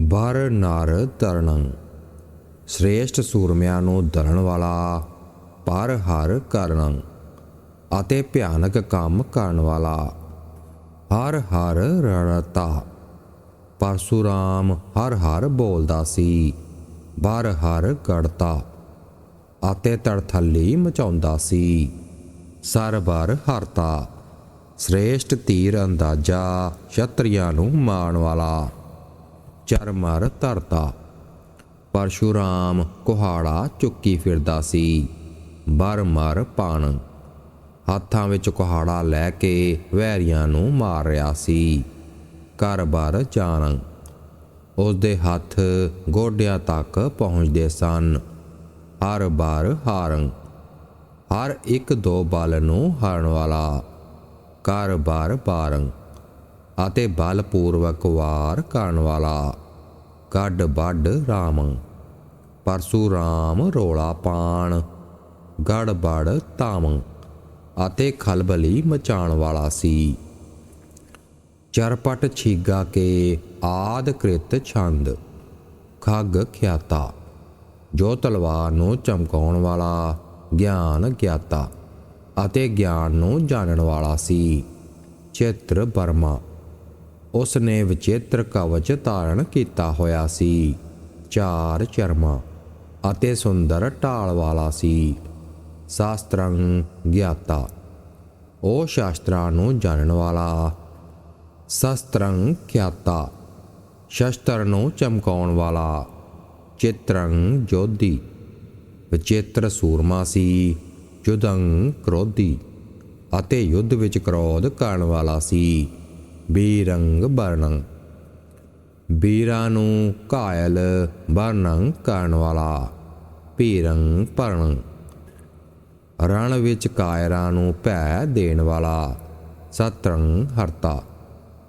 ਬਰ ਨਰ ਤਰਣੰ। ਸ੍ਰੇਸ਼ਟ ਸੂਰਮਿਆਂ ਨੂੰ ਦਰਨ ਵਾਲਾ ਪਰ ਹਰ ਕਰਣੰ ਅਤੇ ਭਿਆਨਕ ਕੰਮ ਕਰਨ ਵਾਲਾ। ਹਰ ਹਰ ਰਣਤਾ ਪਰਸੂਰਾਮ ਹਰ ਹਰ ਬੋਲਦਾ ਸੀ, ਬਰ ਹਰ ਗੜਤਾ ਅਤੇ ਤੜਥੱਲੀ ਮਚਾਉਂਦਾ ਸੀ। ਸਰ ਬਰ ਹਰਤਾ। ਸ੍ਰੇਸ਼ਟ ਤੀਰ ਅੰਦਾਜ਼ਾ ਛਤਰੀਆਂ ਨੂੰ ਮਾਣ ਵਾਲਾ। ਚਰਮਰ ਧਰਤਾ। ਪਰਸ਼ੂਰਾਮ ਕੁਹਾੜਾ ਚੁੱਕੀ ਫਿਰਦਾ ਸੀ। ਬਰ ਮਰ ਪਾਣ ਹੱਥਾਂ ਵਿੱਚ ਕੁਹਾੜਾ ਲੈ ਕੇ ਵੈਰੀਆਂ ਨੂੰ ਮਾਰ ਰਿਹਾ ਸੀ। ਘਰ ਬਾਰ ਜਾਣ। ਉਸ ਦੇ ਹੱਥ ਗੋਡਿਆਂ ਤੱਕ ਪਹੁੰਚਦੇ ਸਨ। ਹਰ ਬਾਰ ਹਾਰੰ ਹਰ ਇੱਕ ਦੋ ਬਲ ਨੂੰ ਹਾਰਨ ਵਾਲਾ। ਘਰ ਬਾਰ ਪਾਰੰ ਅਤੇ ਬਲਪੂਰਵਕ ਵਾਰ ਕਰਨ ਵਾਲਾ। ਕੱਢ ਵੱਡ ਰਾਮ। ਪਰਸ਼ੁਰਾਮ ਰੋਲਾ ਪਾਣ। ਗੜਬੜ ਤਾਮ ਅਤੇ ਖਲਬਲੀ ਮਚਾਣ ਵਾਲਾ ਸੀ। ਚਰਪਟ ਛੀਗਾ ਕੇ ਆਦ ਕ੍ਰਿਤ ਛੰਦ। ਖੱਗ ਖਿਆਤਾ। ਜੋ ਤਲਵਾਰ ਨੂੰ ਚਮਕਾਉਣ ਵਾਲਾ ਗਿਆਨ ਗਿਆਤਾ। ਅਤੇ ਗਿਆਨ ਨੂੰ ਜਾਣਨ ਵਾਲਾ ਸੀ। ਚਿੱਤਰ ਬਰਮਾ ਉਸ ਨੇ ਵਿਚਿੱਤਰ ਕਵਚ ਧਾਰਨ ਕੀਤਾ ਹੋਇਆ ਸੀ। ਚਾਰ ਚਰਮਾ ਅਤੇ ਸੁੰਦਰ ਢਾਲ ਵਾਲਾ ਸੀ। ਸ਼ਾਸਤਰੰ ਗਿਆਤਾ। ਉਹ ਸ਼ਾਸਤਰਾਂ ਨੂੰ ਜਾਣਨ ਵਾਲਾ। ਸ਼ਸਤਰੰ ਖਿਆਤਾ ਸ਼ਸਤਰ ਨੂੰ ਚਮਕਾਉਣ ਵਾਲਾ। ਚਿਤਰੰ ਜੋਧੀ। ਵਿਚਿੱਤਰ ਸੂਰਮਾ ਸੀ। ਜੁਦੰ ਕ੍ਰੋਧੀ। ਅਤੇ ਯੁੱਧ ਵਿੱਚ ਕ੍ਰੋਧ ਕਰਨ ਵਾਲਾ ਸੀ। ਬੀਰੰਗ ਬਰਨੰ ਬੀਰਾਂ ਨੂੰ ਕਾਇਲ ਬਰਨੰ ਕਰਨ ਵਾਲਾ। ਪੀਰੰ ਪਰਣ ਰਣ ਵਿੱਚ ਕਾਇਰਾਂ ਨੂੰ ਭੈ ਦੇਣ ਵਾਲਾ। ਸਤਰੰ ਹਰਤਾ।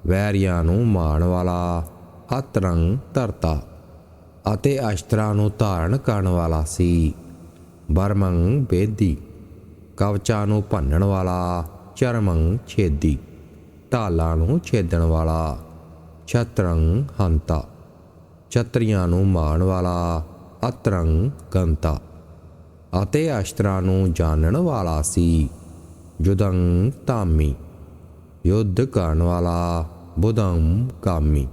ਵੈਰੀਆਂ ਨੂੰ ਮਾਣ ਵਾਲਾ। ਅਤਰੰ ਧਰਤਾ। ਅਤੇ ਅਸ਼ਤਰਾਂ ਨੂੰ ਧਾਰਨ ਕਰਨ ਵਾਲਾ ਸੀ। ਬਰਮੰ ਬੇਦੀ। ਕਵਚਾਂ ਨੂੰ ਭੰਨਣ ਵਾਲਾ। ਚਰਮੰ ਛੇਦੀ। ਢਾਲਾਂ ਨੂੰ ਛੇਦਣ ਵਾਲਾ, ਛਤਰੰ ਹੰਤਾ। ਛਤਰੀਆਂ ਨੂੰ ਮਾਰਨ ਵਾਲਾ, ਅਤਰੰ ਗੰਤਾ। ਅਤੇ ਅਸ਼ਤਰਾਂ ਨੂੰ ਜਾਣਨ ਵਾਲਾ ਸੀ, ਜੁਦੰ ਧਾਮੀ। ਯੁੱਧ ਕਰਨ ਵਾਲਾ, ਬੁਧੰ ਕਾਮੀ।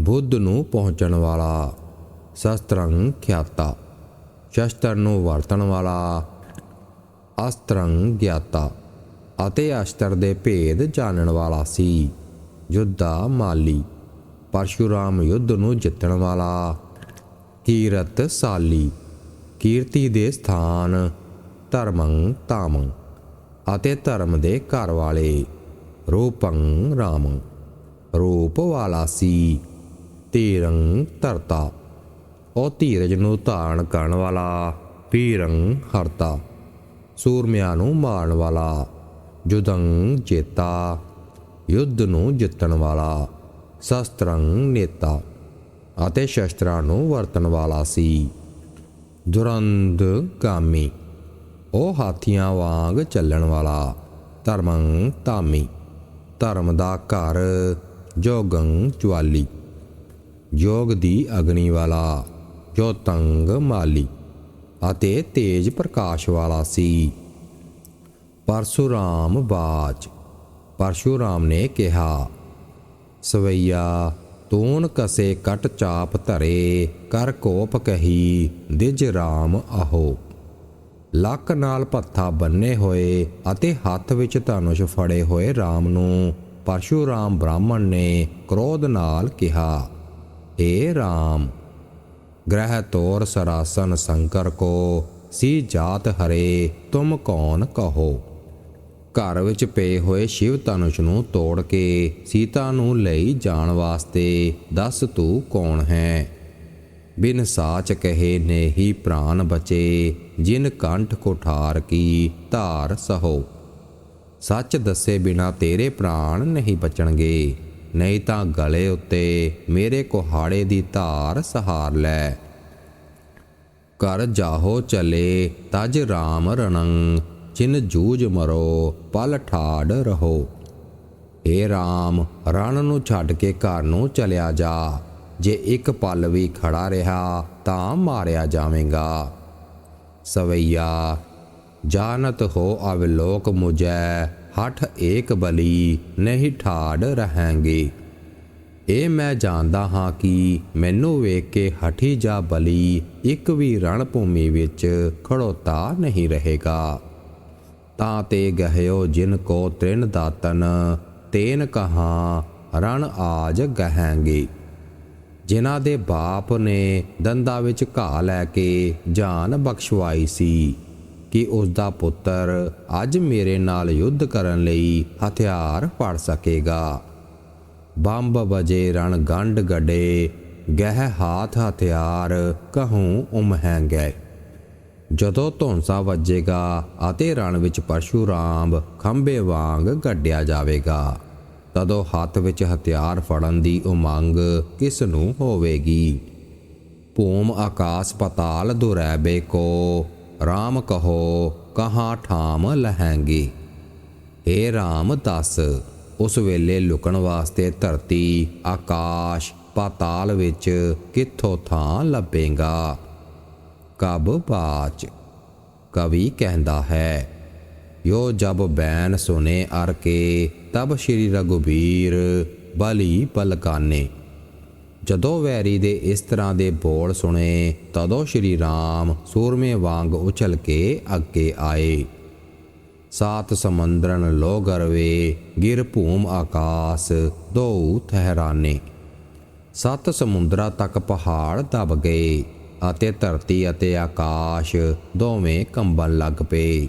ਬੁੱਧ ਨੂੰ ਪਹੁੰਚਣ ਵਾਲਾ, ਸ਼ਸਤਰੰ ਖਿਆਤਾ। ਸ਼ਸਤਰ ਨੂੰ ਵਰਤਣ ਵਾਲਾ, ਅਸਤਰੰ ਗਿਆਤਾ। ਅਤੇ ਅਸ਼ਤਰ ਦੇ ਭੇਦ ਜਾਣਨ ਵਾਲਾ ਸੀ। ਯੁੱਧਾ ਮਾਲੀ, ਪਰਸ਼ੂਰਾਮ ਯੁੱਧ ਨੂੰ ਜਿੱਤਣ ਵਾਲਾ। ਕੀਰਤ ਸਾਲੀ, ਕੀਰਤੀ ਦੇ ਸਥਾਨ, ਧਰਮੰ ਤਾਮੰ ਅਤੇ ਧਰਮ ਦੇ ਘਰ ਵਾਲੇ, ਰੂਪੰ ਰਾਮ। ਰੂਪ ਵਾਲਾ ਸੀ, ਤੀਰੰ ਧਰਤਾ। ਉਹ ਧੀਰਜ ਨੂੰ ਧਾਰਨ ਕਰਨ ਵਾਲਾ, ਪੀਰੰ ਹਰਤਾ। ਸੂਰਮਿਆਂ ਨੂੰ ਮਾਰਨ ਵਾਲਾ। ਜੁਦੰ ਜੇਤਾ ਯੁੱਧ ਨੂੰ ਜਿੱਤਣ ਵਾਲਾ, ਸ਼ਸਤਰੰ ਨੇਤਾ ਅਤੇ ਸ਼ਸਤਰਾਂ ਨੂੰ ਵਰਤਣ ਵਾਲਾ ਸੀ। ਦੁਰੰਦ ਗਾਮੀ ਉਹ ਹਾਥੀਆਂ ਵਾਂਗ ਚੱਲਣ ਵਾਲਾ, ਧਰਮੰ ਧਾਮੀ, ਧਰਮ ਦਾ ਘਰ, ਜੋਗੰ ਜਵਾਲੀ ਯੋਗ ਦੀ ਅਗਨੀ ਵਾਲਾ, ਜੋ ਤੰਗ ਮਾਲੀ ਅਤੇ ਤੇਜ ਪ੍ਰਕਾਸ਼ ਵਾਲਾ ਸੀ। ਪਰਸ਼ੁਰਾਮ ਬਾਚ। ਪਰਸ਼ੁਰਾਮ ਨੇ ਕਿਹਾ, ਸਵਈਆ ਤੂਨ ਕਸੇ ਕਟ ਚਾਪ ਧਰੇ, ਕਰ ਕੋਪ ਕਹੀ, ਦਿਜ ਰਾਮ ਆਹੋ ਲੱਕ ਨਾਲ ਪੱਥਾ ਬੰਨੇ ਹੋਏ ਅਤੇ ਹੱਥ ਵਿੱਚ ਧਨੁਸ਼ ਫੜੇ ਹੋਏ ਰਾਮ ਨੂੰ ਪਰਸ਼ੂਰਾਮ ਬ੍ਰਾਹਮਣ ਨੇ ਕ੍ਰੋਧ ਨਾਲ ਕਿਹਾ ਏ ਰਾਮ, ਗ੍ਰਹਿ ਤੋਰ ਸਰਾਸਨ ਸ਼ੰਕਰ ਕੋ, ਸੀ ਜਾਤ ਹਰੇ, ਤੁਮ ਕੌਣ ਕਹੋ? ਘਰ ਵਿੱਚ ਪਏ ਹੋਏ ਸ਼ਿਵ ਧਨੁਸ਼ ਨੂੰ ਤੋੜ ਕੇ ਸੀਤਾ ਨੂੰ ਲਈ ਜਾਣ ਵਾਸਤੇ ਦੱਸ ਤੂੰ ਕੌਣ ਹੈ? ਬਿਨ ਸਾਚ ਕਹੇ ਨੇ ਹੀ ਪ੍ਰਾਨ ਬਚੇ, ਜਿਨ ਕੰਠ ਕੋਠਾਰ ਕੀ ਧਾਰ ਸਹੋ। ਸੱਚ ਦੱਸੇ ਬਿਨਾ ਤੇਰੇ ਪ੍ਰਾਣ ਨਹੀਂ ਬਚਣਗੇ, ਨਹੀਂ ਤਾਂ ਗਲੇ ਉੱਤੇ ਮੇਰੇ ਕੁਹਾੜੇ ਦੀ ਧਾਰ ਸਹਾਰ ਲੈ। ਕਰ ਜਾਹੋ ਚਲੇ, ਤਜ ਰਾਮ ਰਣੰ ਚਿਨ ਜੂਝ ਮਰੋ, ਪਲ ਠਾੜ ਰਹੋ। ਏ ਰਾਮ, ਰਣ ਨੂੰ ਛੱਡ ਕੇ ਘਰ ਨੂੰ ਚਲਿਆ ਜਾ। ਜੇ ਇੱਕ ਪਲ ਵੀ ਖੜਾ ਰਿਹਾ, ਤਾਂ ਮਾਰਿਆ ਜਾਵੇਗਾ। ਸਵਈਆ, ਜਾਣਤ ਹੋ ਅਵਲੋਕ ਮੁਝੈ, ਹਠ ਏਕ ਬਲੀ ਨਹੀਂ ਠਾੜ ਰਹੈਂਗੇ। ਇਹ ਮੈਂ ਜਾਣਦਾ ਹਾਂ ਕਿ ਮੈਨੂੰ ਵੇਖ ਕੇ ਹਠੀ ਜਾ ਬਲੀ, ਇੱਕ ਵੀ ਰਣ ਭੂਮੀ ਵਿੱਚ ਖੜੋਤਾ ਨਹੀਂ ਰਹੇਗਾ। ਤਾਂ ਤੇ ਗਹਿਓ ਜਿਨ ਕੋ ਤ੍ਰਿਣ ਦਾਤਨ, ਤੇਨ ਕਹਾ ਰਣ ਆਜ ਗਹਾਂਗੇ। ਜਿਨ੍ਹਾਂ ਦੇ ਬਾਪ ਨੇ ਦੰਦਾਂ ਵਿੱਚ ਘਾਹ ਲੈ ਕੇ ਜਾਨ ਬਖਸ਼ਵਾਈ ਸੀ, ਕਿ ਉਸ ਦਾ ਪੁੱਤਰ ਅੱਜ ਮੇਰੇ ਨਾਲ ਯੁੱਧ ਕਰਨ ਲਈ ਹਥਿਆਰ ਫੜ ਸਕੇਗਾ। ਬੰਬ ਵਜੇ ਰਣ ਗੰਢ ਗੜੇ ਗਹਿ ਹਾਥ ਹਥਿਆਰ ਕਹੂੰ ਉਮ ਉਮਹੈਂਗੇ। ਜਦੋਂ ਧੌਂਸਾ ਵੱਜੇਗਾ ਅਤੇ ਰਣ ਵਿੱਚ ਪਰਸ਼ੂਰਾਮ ਖੰਬੇ ਵਾਂਗ ਗੱਡਿਆ ਜਾਵੇਗਾ, ਤਦੋਂ ਹੱਥ ਵਿੱਚ ਹਥਿਆਰ ਫੜਨ ਦੀ ਉਮੰਗ ਕਿਸ ਨੂੰ ਹੋਵੇਗੀ? ਭੂਮ ਆਕਾਸ ਪਤਾਲ ਦੁਰੈਬੇ ਕੋ RAM ਕਹੋ, ਕਹਾਂ ਠਾਮ ਲਹਾਂਗੇ? ਏ RAM ਦੱਸ, ਉਸ ਵੇਲੇ ਲੁਕਣ ਵਾਸਤੇ ਧਰਤੀ, ਆਕਾਸ਼, ਪਾਤਾਲ ਵਿੱਚ ਕਿੱਥੋਂ ਥਾਂ ਲੱਭੇਗਾ? ਕਬ ਬਾਚ ਕਵੀ ਕਹਿੰਦਾ ਹੈ, ਯੋ ਜਬ ਬੈਨ ਸੁਨੇ ਅਰ ਕੇ, ਤਬ ਸ਼੍ਰੀ ਰਘੁਬੀਰ ਬਲੀ ਪਲਕਾਨੇ। ਜਦੋਂ ਵੈਰੀ ਦੇ ਇਸ ਤਰ੍ਹਾਂ ਦੇ ਬੋਲ ਸੁਣੇ, ਤਦੋਂ ਸ਼੍ਰੀ ਰਾਮ ਸੂਰਮੇ ਵਾਂਗ ਉਛਲ ਕੇ ਅੱਗੇ ਆਏ। ਸਾਤ ਸਮੁੰਦਰਨ ਲੋ ਗਰਵੇ, ਗਿਰ ਭੂਮ ਆਕਾਸ, ਦੋ ਠਹਿਰਾਨੇ। ਸੱਤ ਸਮੁੰਦਰਾਂ ਤੱਕ ਪਹਾੜ ਦਬ ਗਏ। ਅਤੇ ਧਰਤੀ ਅਤੇ ਆਕਾਸ਼ ਦੋਵੇਂ ਕੰਬਣ ਲੱਗ ਪਏ।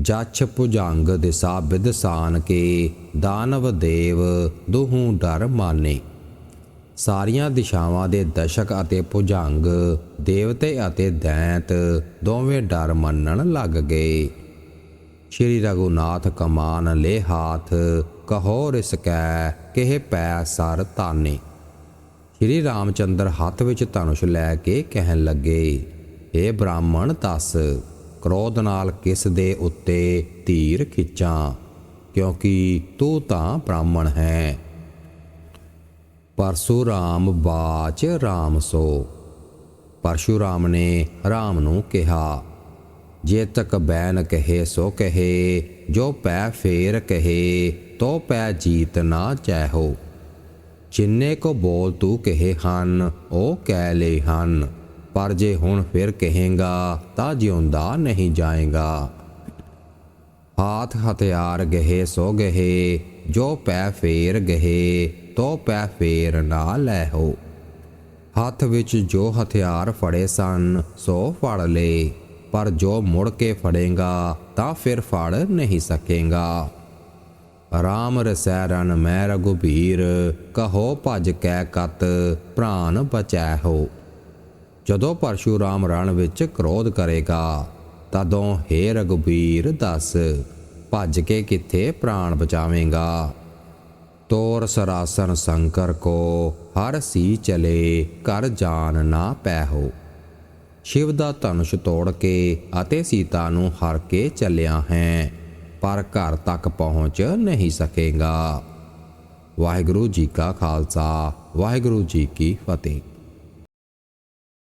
ਜਛ ਭੁਜੰਗ ਦਿਸਾ ਬਿਦਸਾਨ ਕੇ ਦਾਨਵ ਦੇਵ ਦੁਹੂ ਡਰ ਮਾਨੇ। ਸਾਰੀਆਂ ਦਿਸ਼ਾਵਾਂ ਦੇ ਦਸ਼ਕ ਅਤੇ ਭੁਜੰਗ, ਦੇਵਤੇ ਅਤੇ ਦੈਂਤ ਦੋਵੇਂ ਡਰ ਮੰਨਣ ਲੱਗ ਗਏ। ਸ਼੍ਰੀ ਰਘੁਨਾਥ ਕਮਾਨ ਲੈ ਹਾਥ ਕਹੋ ਰਿਸਕੈ ਕਿਹ ਪੈ ਸਰ ਤਾਨੇ। ਸ਼੍ਰੀ ਰਾਮਚੰਦਰ ਹੱਥ ਵਿੱਚ ਧਨੁਸ਼ ਲੈ ਕੇ ਕਹਿਣ ਲੱਗੇ ਇਹ ਬ੍ਰਾਹਮਣ, ਦੱਸ, ਕ੍ਰੋਧ ਨਾਲ ਕਿਸ ਦੇ ਉੱਤੇ ਤੀਰ ਖਿੱਚਾਂ? ਕਿਉਂਕਿ ਤੂੰ ਤਾਂ ਬ੍ਰਾਹਮਣ ਹੈ। ਪਰਸ਼ੂਰਾਮ ਬਾਚ ਰਾਮ ਸੋ। ਪਰਸ਼ੂਰਾਮ ਨੇ ਰਾਮ ਨੂੰ ਕਿਹਾ, ਜੇ ਤਕ ਬੈਨ ਕਹੇ, ਸੋ ਕਹੇ, ਜੋ ਪੈ ਫੇਰ ਕਹੇ, ਤੋ ਪੈ ਜੀਤ ਨਾ ਚਾਹੋ ਜਿੰਨੇ ਕੋ ਬੋਲ ਤੂੰ ਕਹੇ ਹਨ, ਉਹ ਕਹਿ ਲਏ ਹਨ। ਪਰ ਜੇ ਹੁਣ ਫਿਰ ਕਹੇਗਾ, ਤਾਂ ਜਿਉਂਦਾ ਨਹੀਂ ਜਾਏਗਾ। ਹਾਥ ਹਥਿਆਰ ਗਹਿ ਸੋ ਗਹਿ, ਜੋ ਪੈ ਫੇਰ ਗਹਿ, ਤੋ ਪੈ ਫੇਰ ਨਾ ਲੈ ਹੋ। ਹੱਥ ਵਿੱਚ ਜੋ ਹਥਿਆਰ ਫੜੇ ਸਨ, ਸੋ ਫੜ ਲੇ। ਪਰ ਜੋ ਮੁੜ ਕੇ ਫੜੇਗਾ, ਤਾਂ ਫਿਰ ਫੜ ਨਹੀਂ ਸਕੇਗਾ। ਰਾਮ ਰਸੈ ਰਨ ਮੈਂ ਰਘੁਬੀਰ ਕਹੋ ਭਜ ਕੈ ਕਤ, ਪ੍ਰਾਨ ਬਚੈ ਹੋ। ਜਦੋਂ ਪਰਸ਼ੂਰਾਮ ਰਣ ਵਿੱਚ ਕ੍ਰੋਧ ਕਰੇਗਾ, ਤਦੋਂ ਹੇ ਰਘੁਬੀਰ ਦੱਸ, ਭੱਜ ਕੇ ਕਿੱਥੇ ਪ੍ਰਾਣ ਬਚਾਵੇਂਗਾ? ਤੋਰ ਸਰਾਸਨ ਸੰਕਰ ਕੋ, ਹਰ ਸੀ ਚਲੇ ਕਰ ਜਾਨ ਨਾ ਪੈ ਹੋ। ਸ਼ਿਵ ਦਾ ਧਨੁਸ਼ ਤੋੜ ਕੇ ਅਤੇ ਸੀਤਾ ਨੂੰ ਹਰ ਕੇ ਚੱਲਿਆ ਹੈ। ਪਰ ਘਰ ਤੱਕ ਪਹੁੰਚ ਨਹੀਂ ਸਕੇਗਾ। ਵਾਹਿਗੁਰੂ ਜੀ ਕਾ ਖਾਲਸਾ ਵਾਹਿਗੁਰੂ ਜੀ ਕੀ ਫਤਿਹ।